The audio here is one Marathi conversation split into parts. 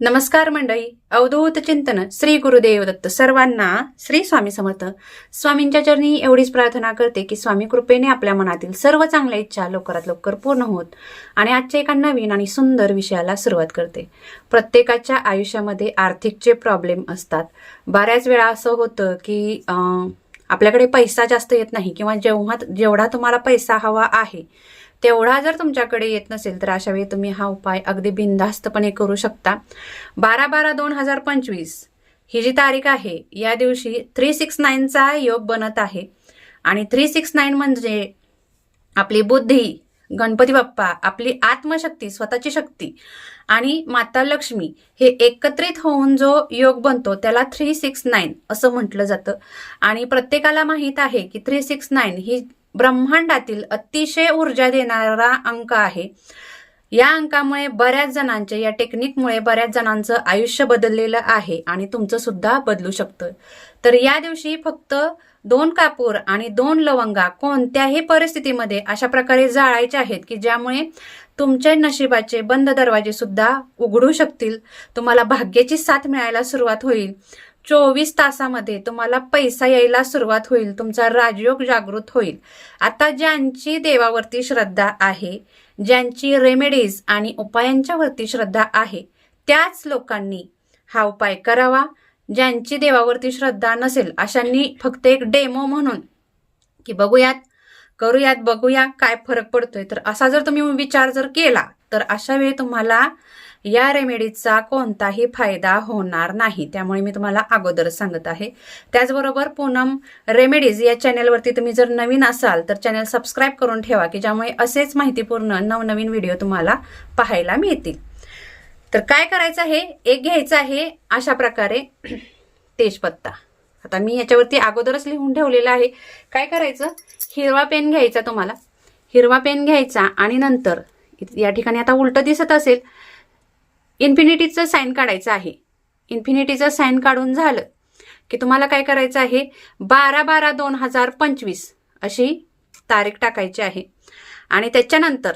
नमस्कार मंडळी. अवधूत चिंतन श्री गुरुदेव दत्त सर्वांना श्री स्वामी समर्थ. स्वामींच्या चरणी एवढीच प्रार्थना करते की स्वामी कृपेने आपल्या मनातील सर्व चांगल्या इच्छा लवकरात लवकर पूर्ण होत आणि आजच्या एका नवीन आणि सुंदर विषयाला सुरुवात करते. प्रत्येकाच्या आयुष्यामध्ये आर्थिकचे प्रॉब्लेम असतात. बऱ्याच वेळा असं होतं की आपल्याकडे पैसा जास्त येत नाही किंवा जेव्हा जेवढा तुम्हाला पैसा हवा आहे तेवढा जर तुमच्याकडे येत नसेल तर अशा वेळी तुम्ही हा उपाय अगदी बिनधास्तपणे करू शकता. बारा बारा दोन हजार पंचवीस ही जी तारीख आहे या दिवशी थ्री सिक्स नाईनचा योग बनत आहे. आणि थ्री सिक्स नाईन म्हणजे आपली बुद्धी गणपती बाप्पा आपली आत्मशक्ती स्वतःची शक्ती आणि माता लक्ष्मी हे एकत्रित होऊन जो योग बनतो त्याला थ्री सिक्स नाईन असं म्हटलं जातं. आणि प्रत्येकाला माहीत आहे की थ्री सिक्स नाईन ही ब्रह्मांडातील अतिशय ऊर्जा देणारा अंक आहे. या अंकामुळे बऱ्याच जणांचे या टेक्निकमुळे बऱ्याच जणांचं आयुष्य बदललेलं आहे आणि तुमचं सुद्धा बदलू शकतं. तर या दिवशी फक्त दोन कापूर आणि दोन लवंगा कोणत्याही परिस्थितीमध्ये अशा प्रकारे जाळायचे आहेत की ज्यामुळे तुमच्या नशिबाचे बंद दरवाजे सुद्धा उघडू शकतील. तुम्हाला भाग्याची साथ मिळायला सुरुवात होईल. चोवीस तासामध्ये तुम्हाला पैसा यायला सुरुवात होईल तुमचा राजयोग जागृत होईल. आता ज्यांची देवावरती श्रद्धा आहे ज्यांची रेमेडीज आणि उपायांच्या वरती श्रद्धा आहे त्याच लोकांनी हा उपाय करावा. ज्यांची देवावरती श्रद्धा नसेल अशांनी फक्त एक डेमो म्हणून की बघूयात करूयात बघूया काय फरक पडतोय. तर असा जर तुम्ही विचार जर केला तर अशा वेळी तुम्हाला या रेमेडीचा कोणताही फायदा होणार नाही. त्यामुळे मी तुम्हाला अगोदर सांगत आहे. त्याचबरोबर पूनम रेमेडीज या चॅनेलवरती तुम्ही जर नवीन असाल तर चॅनल सबस्क्राईब करून ठेवा की ज्यामुळे असेच माहितीपूर्ण नवनवीन व्हिडिओ तुम्हाला पाहायला मिळतील. तर काय करायचं आहे? एक घ्यायचं आहे अशा प्रकारे तेजपत्ता. आता मी याच्यावरती अगोदरच लिहून ठेवलेलं आहे. काय करायचं? हिरवा पेन घ्यायचा तुम्हाला. हिरवा पेन घ्यायचा आणि नंतर या ठिकाणी आता उलटं दिसत असेल इन्फिनिटीचं साईन काढायचं आहे. इन्फिनिटीचं साईन काढून झालं की तुम्हाला काय करायचं आहे? बारा बारा दोन हजार पंचवीस अशी तारीख टाकायची आहे. आणि त्याच्यानंतर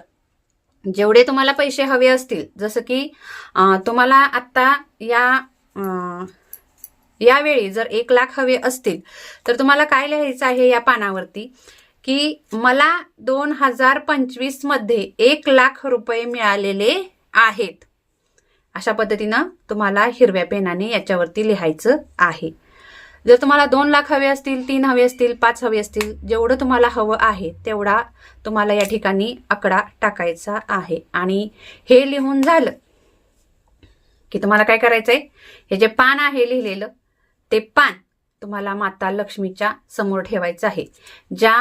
जेवढे तुम्हाला पैसे हवे असतील जसं की तुम्हाला आत्ता या यावेळी जर एक लाख हवे असतील तर तुम्हाला काय लिहायचं आहे या पानावरती? की मला दोन हजार पंचवीसमध्ये एक लाख रुपये मिळालेले आहेत. अशा पद्धतीनं तुम्हाला हिरव्या पेनाने याच्यावरती लिहायचं आहे. जर तुम्हाला दोन लाख हवे असतील तीन हवे असतील पाच हवे असतील जेवढं तुम्हाला हवं आहे तेवढा तुम्हाला या ठिकाणी आकडा टाकायचा आहे. आणि हे लिहून झालं की तुम्हाला काय करायचंय? हे जे पान आहे लिहिलेलं ते पान तुम्हाला माता लक्ष्मीच्या समोर ठेवायचं आहे. ज्या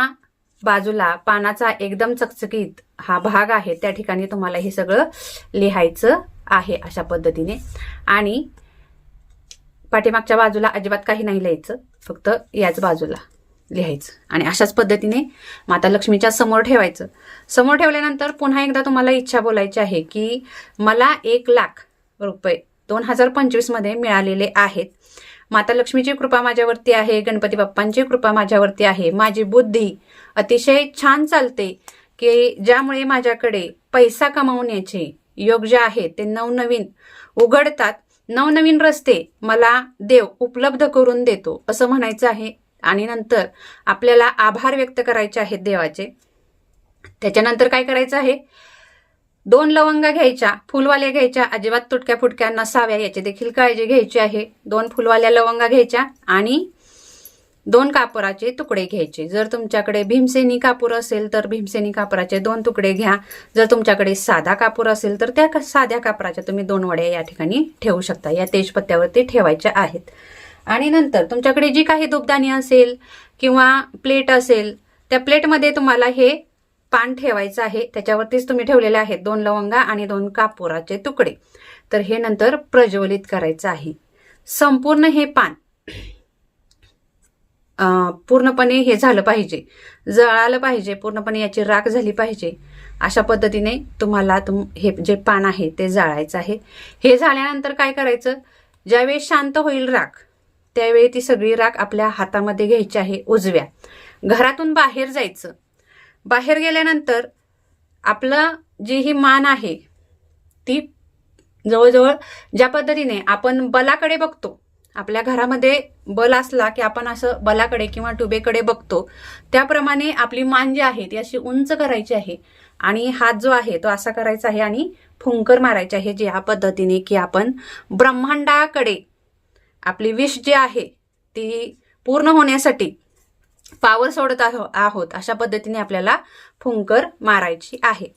बाजूला पानाचा एकदम चकचकीत हा भाग आहे त्या ठिकाणी तुम्हाला हे सगळं लिहायचं आहे अशा पद्धतीने. आणि पाठीमागच्या बाजूला अजिबात काही नाही लिहायचं फक्त याच बाजूला लिहायचं. आणि अशाच पद्धतीने माता लक्ष्मीच्या समोर ठेवायचं. समोर ठेवल्यानंतर पुन्हा एकदा तुम्हाला इच्छा बोलायची आहे की मला एक लाख रुपये दोन हजार पंचवीसमध्ये मिळालेले आहेत. माता लक्ष्मीची कृपा माझ्यावरती आहे गणपती बाप्पांची कृपा माझ्यावरती आहे. माझी बुद्धी अतिशय छान चालते की ज्यामुळे माझ्याकडे पैसा कमावण्याचे योग जे आहे ते नवनवीन उघडतात. नवनवीन रस्ते मला देव उपलब्ध करून देतो असं म्हणायचं आहे. आणि नंतर आपल्याला आभार व्यक्त करायचे आहेत देवाचे. त्याच्यानंतर काय करायचं आहे? दोन लवंगा घ्यायच्या फुलवाल्या घ्यायच्या अजिबात तुटक्या फुटक्या नसाव्या याची देखील काळजी घ्यायची आहे. दोन फुलवाल्या लवंगा घ्यायच्या आणि दोन कापराचे तुकडे घ्यायचे. जर तुमच्याकडे भीमसेनी कापूर असेल तर भीमसेनी कापराचे दोन तुकडे घ्या. जर तुमच्याकडे साधा कापूर असेल तर त्या का- साध्या कापराच्या तुम्ही दोन वड्या या ठिकाणी ठेवू शकता. या तेजपत्त्यावरती ठेवायच्या आहेत. आणि नंतर तुमच्याकडे जी काही दुबदाणी असेल किंवा प्लेट असेल त्या प्लेटमध्ये तुम्हाला हे पान ठेवायचं आहे. त्याच्यावरतीच तुम्ही ठेवलेले आहेत दोन लवंगा आणि दोन कापुराचे तुकडे. तर हे नंतर प्रज्वलित करायचं आहे. संपूर्ण हे पान पूर्णपणे हे झालं पाहिजे. जळालं पाहिजे पूर्णपणे याची राख झाली पाहिजे. अशा पद्धतीने तुम्हाला तुम हे जे पान आहे ते जाळायचं आहे. हे झाल्यानंतर काय करायचं? ज्यावेळी शांत होईल राख त्यावेळी ती सगळी राख आपल्या हातामध्ये घ्यायची आहे उजव्या. घरातून बाहेर जायचं. बाहेर गेल्यानंतर आपलं जी ही मान आहे ती जवळजवळ ज्या पद्धतीने आपण बलाकडे बघतो आपल्या घरामध्ये बल असला की आपण असं बलाकडे किंवा टुबेकडे बघतो त्याप्रमाणे आपली मान जी आहे ती अशी उंच करायची आहे. आणि हात जो आहे तो असा करायचा आहे आणि फुंकर मारायचे आहे जे या पद्धतीने की आपण ब्रह्मांडाकडे आपली विष जी आहे ती पूर्ण होण्यासाठी पावर सोडत आहो- आहोत अशा पद्धतीने आपल्याला फुंकर मारायची आहे.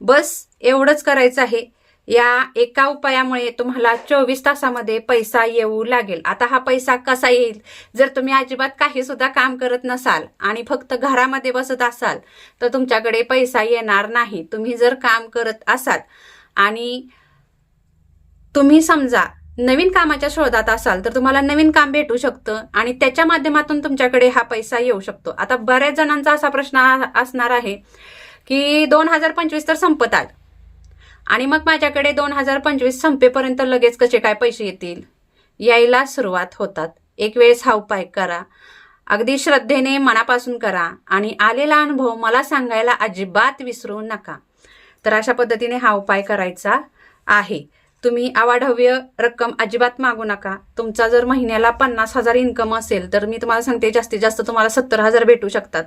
बस एवढंच करायचं आहे. या एका उपायामुळे तुम्हाला चोवीस तासामध्ये पैसा येऊ लागेल. आता हा पैसा कसा येईल? जर तुम्ही अजिबात काही सुद्धा काम करत नसाल आणि फक्त घरामध्ये बसत असाल तर तुमच्याकडे पैसा येणार नाही. तुम्ही जर काम करत असाल आणि तुम्ही समजा नवीन कामाच्या शोधात असाल तर तुम्हाला नवीन काम भेटू शकतं आणि त्याच्या माध्यमातून तुमच्याकडे हा पैसा येऊ शकतो. आता बऱ्याच जणांचा असा प्रश्न आ- असणार आहे की दोन हजार पंचवीस तर संपत आलं. आणि मग माझ्याकडे दोन हजार पंचवीस संपेपर्यंत लगेच कसे काय पैसे येतील? यायला सुरुवात होतात. एक वेळेस हा उपाय करा. अगदी श्रद्धेने मनापासून करा. आणि आलेला अनुभव मला सांगायला अजिबात विसरू नका. तर अशा पद्धतीने हा उपाय करायचा आहे. तुम्ही अवाढव्य रक्कम अजिबात मागू नका. तुमचा जर महिन्याला पन्नास हजार इन्कम असेल तर मी तुम्हाला सांगते जास्तीत जास्त तुम्हाला सत्तर हजार भेटू शकतात.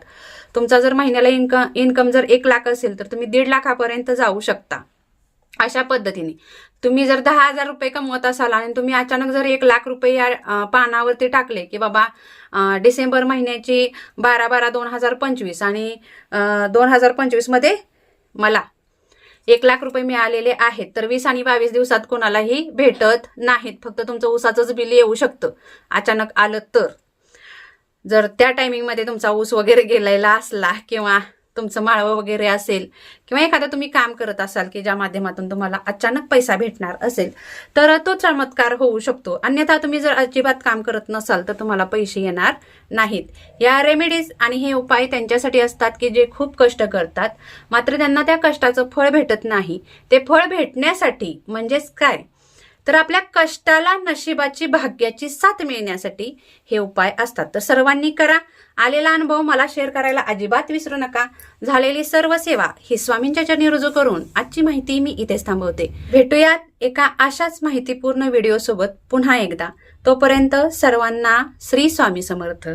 तुमचा जर महिन्याला इन्कम इन्कम जर एक लाख असेल तर तुम्ही दीड लाखापर्यंत जाऊ शकता. अशा पद्धतीने. तुम्ही जर दहा हजार रुपये कमवत असाल आणि तुम्ही अचानक जर एक लाख रुपये या पानावरती टाकले की बाबा डिसेंबर महिन्याची बारा बारा दोन हजार पंचवीस आणि दोन हजार पंचवीसमध्ये मला एक लाख रुपये मिळालेले आहेत तर वीस आणि बावीस दिवसात कोणालाही भेटत नाहीत. फक्त तुमचं ऊसाचंच बिल येऊ शकतं. अचानक आलं तर. जर त्या टायमिंगमध्ये तुमचा ऊस वगैरे गेलेला असला किंवा तुमचं माळवं वगैरे असेल किंवा एखादं तुम्ही काम करत असाल की ज्या माध्यमातून तुम्हाला अचानक पैसा भेटणार असेल तर तो चमत्कार होऊ शकतो. अन्यथा तुम्ही जर अजिबात काम करत नसाल तर तुम्हाला पैसे येणार नाहीत. या रेमेडीज आणि हे उपाय त्यांच्यासाठी असतात की जे खूप कष्ट करतात. मात्र त्यांना त्या कष्टाचं फळ भेटत नाही. ते फळ भेटण्यासाठी म्हणजेच काय? तर आपल्या कष्टाला नशिबाची भाग्याची साथ मिळण्यासाठी हे उपाय असतात. तर सर्वांनी करा. आलेला अनुभव मला शेअर करायला अजिबात विसरू नका. झालेली सर्व सेवा ही स्वामींच्या चरणी रुजू करून आजची माहिती मी इथेच थांबवते. भेटूयात एका अशाच माहितीपूर्ण व्हिडिओ सोबत पुन्हा एकदा. तोपर्यंत सर्वांना श्री स्वामी समर्थ.